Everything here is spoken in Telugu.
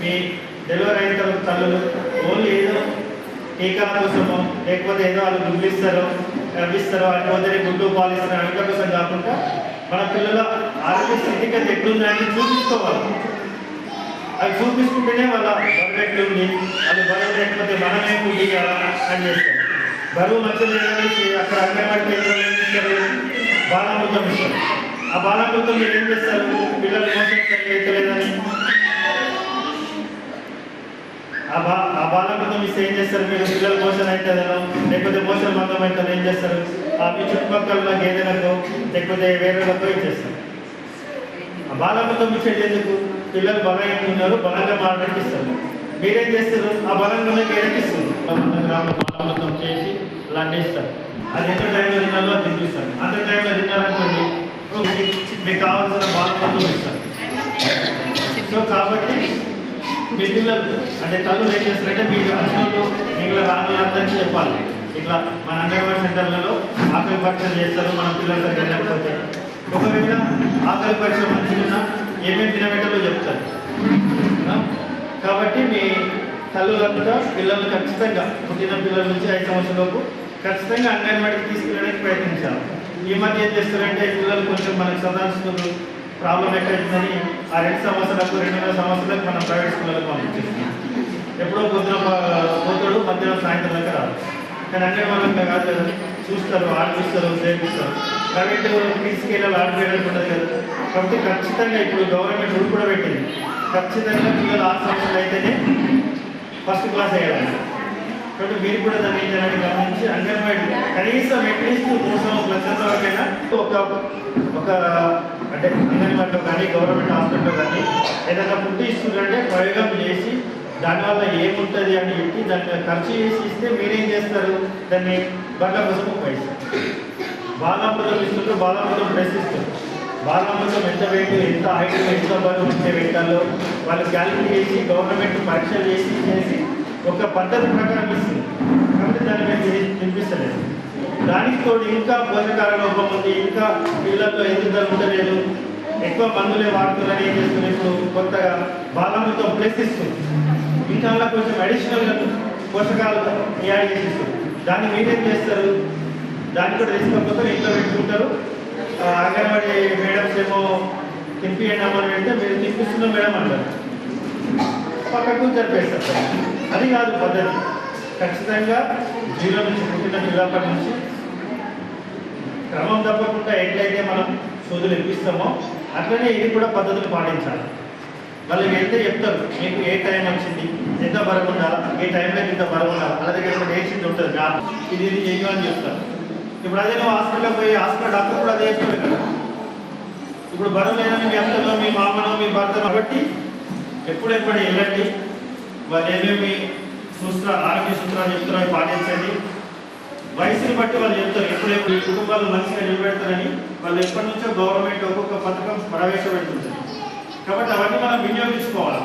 మీ డెలివరీ అయిన తర్వాత తల్లులు ఓన్లీ ఏదో టీకా కోసమో లేకపోతే ఏదో వాళ్ళు గుడ్లు ఇస్తారో కనిపిస్తారో లేకపోతే గుడ్డు పాలు ఇస్తారో కోసం కాకుండా మన పిల్లల ఆరోగ్య స్థితిగతి ఎట్లుందని చూపించుకోవాలి. అవి చూపించుకుంటేనే వాళ్ళ బరువు ఎట్లుంది అది బరువు లేకపోతే మనమే గుడ్డి అని చేస్తారు. బరువు మధ్యలో అక్కడ అంగన్వాడి కేంద్రంలో ఏం ఇస్తారు బాలామృతం ఇస్తారు. ఆ బాలామృతం మీరు ఏం చేస్తారు? పిల్లలు మోసం చేయలేదని బా ఆ బాలమృతం ఇస్తే ఏం చేస్తారు? మీరు పిల్లలు మోషన్ అవుతుందనో లేకపోతే మోషన్ మందం అవుతుందో ఏం చేస్తారు? ఆ మీ చుట్టుపక్కల గేదెలకు లేకపోతే వేరే వాళ్ళకు ఏం చేస్తారు? ఆ బాలమృతం ఇచ్చేది ఎందుకు పిల్లలు బలంగా ఉన్నారు బలంగా మారడానికి ఇస్తారు. మీరేం చేస్తారు? ఆ బలంగా గేదెకి ఇస్తారు. చేసి లాంటిస్తారు అది ఎంత టైంలో తినాలో అది తినిపిస్తారు. అంత టైంలో తిన్నారనుకోండి మీకు కావాల్సిన బాలమృతం ఇస్తారు. సో కాబట్టి మీ పిల్లలు అంటే తల్లు ఏం చేస్తారంటే మీకు అసలు మిగిలిన రానులందరికీ చెప్పాలి. ఇట్లా మన అంగన్వాడీ సెంటర్లలో ఆకలి పరీక్షలు చేస్తారు మన పిల్లల దగ్గర లేకపోతే ఒకవేళ ఆకలి పరీక్ష మంచిగా ఏమేమి తినబెట్టాలో చెప్తారు? కాబట్టి మీ తల్లులంతా పిల్లలు ఖచ్చితంగా పుట్టిన పిల్లల నుంచి ఐదు సంవత్సరాలకు ఖచ్చితంగా అంగన్వాడికి తీసుకెళ్ళడానికి ప్రయత్నించాలి. ఈ మధ్య ఏం చేస్తారంటే పిల్లలు కొంచెం మనకు సదాస్తున్నారు ప్రాబ్లం ఎక్కడైందని ఆ రెండు సంవత్సరాలకు రెండున్నర సంవత్సరాలకు మనం ప్రైవేట్ స్కూళ్ళకు పంపించేస్తున్నాం. ఎప్పుడో పొద్దున పోతాడు మధ్యాహ్నం సాయంత్రం దాకా రాదు కానీ అన్ని వాళ్ళకి కాదు చూస్తారు ఆడిపిస్తారు చేపిస్తారు ప్రైవేట్ తీసుకెళ్ళి ఆడిపోయడానికి ఉండదు కదా. కాబట్టి ఖచ్చితంగా ఇప్పుడు గవర్నమెంట్ రూల్ కూడా పెట్టింది. ఖచ్చితంగా పిల్లలు ఆరు సంవత్సరాలు అయితేనే ఫస్ట్ క్లాస్ వేయాలి కాబట్టి మీరు కూడా దాన్ని ఏం చేయాలని గమనించి అంగన్వాడీ కనీసం అట్లీస్ట్ మూడు సంవత్సరాల లక్షల వరకైనా ఒక ఒక అంటే అంగన్వాడిలో కానీ గవర్నమెంట్ హాస్పిటల్లో కానీ ఏదైనా ఫుడ్ ఇస్తుందంటే ప్రయోగం చేసి దానివల్ల ఏముంటుంది అని చెప్పి దాన్ని ఖర్చు చేసి ఇస్తే మీరేం చేస్తారు? దాన్ని బండ్ల కోసం ఉపయోగిస్తారు బాలామృతం ఇస్తుంటే బాలామృతం ప్రెస్ ఇస్తారు. బాలామృతం ఎంత వెయిట్ ఎంత హైట్ ఎంత బరువు ఉంటే పెట్టాలో వాళ్ళు క్యాలిక్యులేట్ చేసి గవర్నమెంట్ పరీక్షలు చేసి చేసి ఒక పద్ధతి ప్రకారం ఇస్తుంది కాబట్టి దాన్ని మేము తినిపిస్తలేదు దానికి తోడు ఇంకా పోషకాల లోపం ఉంది. ఇంకా పిల్లల్లో ఎదుగుదల ఉండలేదు ఎక్కువ మందులే వాడుతున్నారని ఏం చేస్తుంది ఇప్పుడు కొత్తగా బాలామృతం ప్లస్ ఇస్తుంది ఇంకా అలా కొంచెం అడిషనల్గా పోషకాలు యాడ్ చేసి దాన్ని మీరేం చేస్తారు. దాన్ని కూడా తీసుకోకపోతే ఇంట్లో పెట్టుకుంటారు. ఆ, అంగన్వాడీ మేడమ్స్ ఏమో తినిపియండి అంటే మీరు తినిపిస్తున్నాం మేడం అంటారు. పక్కకు జరిపేస్తారు అది కాదు పద్ధతి. ఖచ్చితంగా జీరో నుంచి పుట్టిన పిల్లప్పటి నుంచి క్రమం తప్పకుండా ఎట్లయితే మనం సూదులు ఇప్పిస్తామో అట్లనే ఇది కూడా పద్ధతులు పాటించాలి. వాళ్ళకి వెళ్తే చెప్తారు మీకు ఏ టైం వచ్చింది? ఎంత బరువు ఉండాలా ఏ టైంలో ఇంత బరువు ఉండాలి వాళ్ళ దగ్గర ఒక డేట్ ఉంటుంది? మ్యాప్ ఇది ఇది చెయ్యు చెప్తారు. ఇప్పుడు అదే నువ్వు హాస్పిటల్కి పోయి హాస్పిటల్ డాక్టర్ కూడా అదే చెప్తాడు కదా. ఇప్పుడు బరువు లేదని మీ అత్తలో మీ మామలో మీ భర్త కాబట్టి ఎప్పుడెప్పుడు వెళ్ళండి. వాళ్ళు ఏమేమి సూత్ర ఆరోగ్య సూత్రాలు చెప్తారో పాటించండి. వయసుని బట్టి వాళ్ళు చెప్తారు ఎప్పుడెప్పుడు ఈ కుటుంబాలు మంచిగా నిలబెడతారని. వాళ్ళు ఎప్పటి నుంచో గవర్నమెంట్ ఒక్కొక్క పథకం ప్రవేశపెడుతుంది కాబట్టి అవన్నీ మనం వినియోగించుకోవాలి.